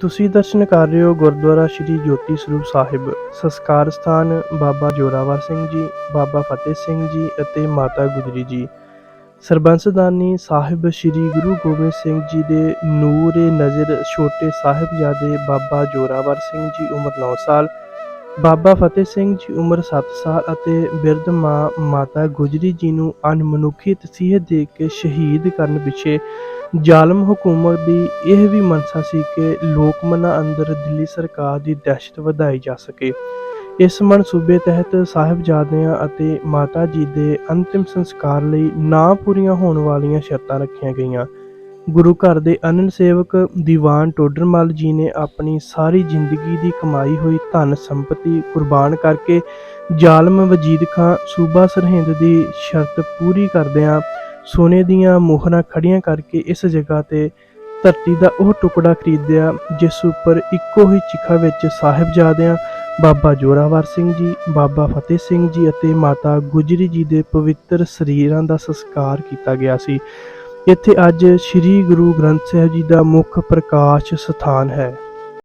ਤੁਸੀਂ ਦਰਸ਼ਨ ਕਰ ਰਹੇ ਹੋ ਗੁਰਦੁਆਰਾ ਸ਼੍ਰੀ ਜੋਤੀ ਸਰੂਪ ਸਾਹਿਬ। ਸੰਸਕਾਰ ਸਥਾਨ ਬਾਬਾ ਜੋਰਾਵਰ ਸਿੰਘ ਜੀ, ਬਾਬਾ ਫਤਿਹ ਸਿੰਘ ਜੀ ਅਤੇ ਮਾਤਾ ਗੁਜਰੀ ਜੀ। ਸਰਬੰਸਦਾਨੀ ਸਾਹਿਬ ਸ਼੍ਰੀ ਗੁਰੂ ਗੋਬਿੰਦ ਸਿੰਘ ਜੀ ਦੇ ਨੂਰੇ ਨਜ਼ਰ ਛੋਟੇ ਸਾਹਿਬਜ਼ਾਦੇ ਬਾਬਾ ਜੋਰਾਵਰ ਸਿੰਘ ਜੀ ਉਮਰ 9 ਸਾਲ, ਬਾਬਾ ਫਤਿਹ ਸਿੰਘ ਜੀ ਉਮਰ 7 ਸਾਲ ਅਤੇ ਬਿਰਧ ਮਾਂ ਮਾਤਾ ਗੁਜਰੀ ਜੀ ਨੂੰ ਅਣਮਨੁੱਖੀ ਤਸੀਹੇ ਦੇ ਕੇ ਸ਼ਹੀਦ ਕਰਨ ਪਿੱਛੇ ਜ਼ਾਲਮ ਹਕੂਮਤ ਦੀ ਇਹ ਵੀ ਮਨਸਾ ਸੀ ਕਿ ਲੋਕ ਮਨਾਂ ਅੰਦਰ ਦਿੱਲੀ ਸਰਕਾਰ ਦੀ ਦਹਿਸ਼ਤ ਵਧਾਈ ਜਾ ਸਕੇ। ਇਸ ਮਨਸੂਬੇ ਤਹਿਤ ਸਾਹਿਬਜ਼ਾਦਿਆਂ ਅਤੇ ਮਾਤਾ ਜੀ ਦੇ ਅੰਤਿਮ ਸੰਸਕਾਰ ਲਈ ਨਾ ਪੂਰੀਆਂ ਹੋਣ ਵਾਲੀਆਂ ਸ਼ਰਤਾਂ ਰੱਖੀਆਂ ਗਈਆਂ। ਗੁਰੂ ਘਰ ਦੇ ਅਨੰਦ ਸੇਵਕ ਦੀਵਾਨ ਟੋਡਰਮਲ ਜੀ ਨੇ ਆਪਣੀ ਸਾਰੀ ਜ਼ਿੰਦਗੀ ਦੀ ਕਮਾਈ ਹੋਈ ਧਨ ਸੰਪਤੀ ਕੁਰਬਾਨ ਕਰਕੇ ਜ਼ਾਲਮ ਵਜੀਦ ਖਾਂ ਸੂਬਾ ਸਰਹਿੰਦ ਦੀ ਸ਼ਰਤ ਪੂਰੀ ਕਰਦਿਆਂ ਸੋਨੇ ਦੀਆਂ ਮੋਹਰਾਂ ਖੜੀਆਂ ਕਰਕੇ ਇਸ ਜਗ੍ਹਾ ਤੇ ਧਰਤੀ ਦਾ ਉਹ ਟੁਕੜਾ ਖਰੀਦਿਆ, ਜਿਸ ਉੱਪਰ ਇੱਕੋ ਹੀ ਚਿਖਾ ਵਿੱਚ ਸਾਹਿਬਜ਼ਾਦਿਆਂ, ਬਾਬਾ ਜੋਰਾਵਰ ਸਿੰਘ ਜੀ, ਬਾਬਾ ਫਤਿਹ ਸਿੰਘ ਜੀ ਅਤੇ ਮਾਤਾ ਗੁਜਰੀ ਜੀ ਦੇ ਪਵਿੱਤਰ ਸਰੀਰਾਂ ਦਾ ਸੰਸਕਾਰ ਕੀਤਾ ਗਿਆ ਸੀ। ਇੱਥੇ ਅੱਜ ਸ੍ਰੀ ਗੁਰੂ ਗ੍ਰੰਥ ਸਾਹਿਬ ਜੀ ਦਾ ਮੁੱਖ ਪ੍ਰਕਾਸ਼ ਸਥਾਨ ਹੈ।